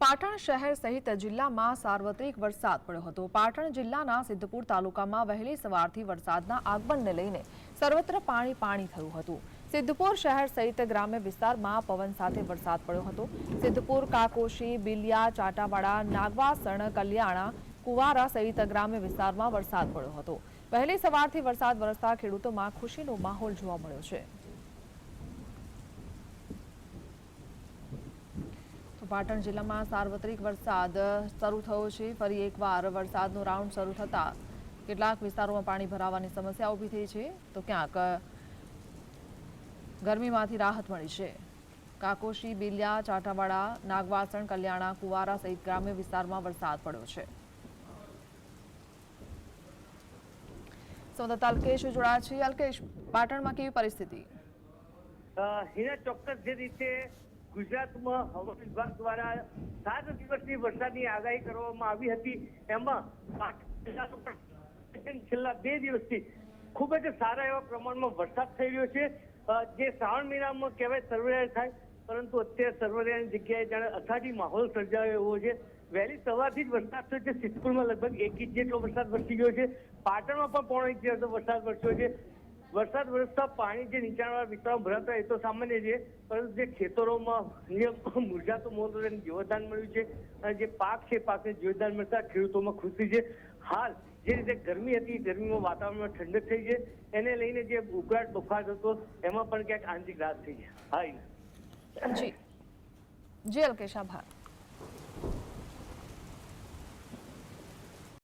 પાટણ શહેર સહિત જિલ્લામાં સાર્વત્રિક વરસાદ પડ્યો હતો. પાટણ જિલ્લાના સિદ્ધપુર તાલુકામાં વહેલી સવારથી વરસાદના આગમનને લઈને સર્વત્ર પાણી પાણી થયું હતું. સિદ્ધપુર શહેર સહિત ગ્રામ્ય વિસ્તારમાં પવન સાથે વરસાદ પડ્યો હતો. સિદ્ધપુર, કાકોશી, બિલિયા, ચાટાવાડા નાગવાસણ કલ્યાણા, કુવારા સહિત ગ્રામ્ય વિસ્તારમાં વરસાદ પડ્યો હતો. વહેલી સવારથી વરસાદ વરસતા ખેડૂતોમાં ખુશીનો માહોલ જોવા મળ્યો છે. પાટણ જિલ્લામાં સાર્વત્રિક વરસાદ શરૂ થયો છે. ફરી એકવાર વરસાદનો રાઉન્ડ શરૂ થતાં કેટલાક વિસ્તારોમાં પાણી ભરાવાની સમસ્યા ઊભી થઈ છે. તો ક્યાંક ગરમીમાંથી રાહત મળી છે. કાકોશી, બિલિયા, ચાટાવાડા, નાગવાસણ, કલ્યાણા, કુવારા સહિત ગ્રામ્ય વિસ્તારમાં વરસાદ પડ્યો છે. સંવાદદાતા અલ્કેશ જોડાયા છે. અલ્કેશ, પાટણમાં કેવી પરિસ્થિતિ? ચોક્કસ જે રીતે ગુજરાતમાં હવામાન વિભાગ દ્વારા સાત દિવસની વરસાદની આગાહી કરવામાં આવી હતી. એમાં છેલ્લા બે દિવસથી ખૂબ જ સારા એવા પ્રમાણમાં વરસાદ થઈ રહ્યો છે. જે શ્રાવણ મહિનામાં કહેવાય સર્વરાય થાય, પરંતુ અત્યારે સર્વરાયની જગ્યાએ જાણે અથાજી માહોલ સર્જાયો એવો છે. વહેલી સવારથી જ વરસાદ થયો છે. સિદ્ધપુરમાં લગભગ એક ઇંચ જેટલો વરસાદ વરસી ગયો છે. પાટણમાં પણ પોણો ઇંચ જેટલો વરસાદ વરસ્યો છે. વરસાદ વરસતા પાણી જે નીચાણવાળા વિસ્તારો ભરાતા એ તો સામાન્ય છે, પરંતુ જે ખેતરોમાં જે મુરઝાતો એને જીવતદાન મળ્યું છે અને જે પાક છે, પાકને જીવતદાન મળતા ખેડૂતોમાં ખુશી છે. હાલ જે રીતે ગરમી હતી, ગરમીમાં વાતાવરણમાં ઠંડક થઈ છે, એને લઈને જે ઉકળાટ બફાટ હતો, એમાં પણ ક્યાંક આંશિક રાહત થઈ છે. હા. જી. જી, અલ્કેશ, આભાર.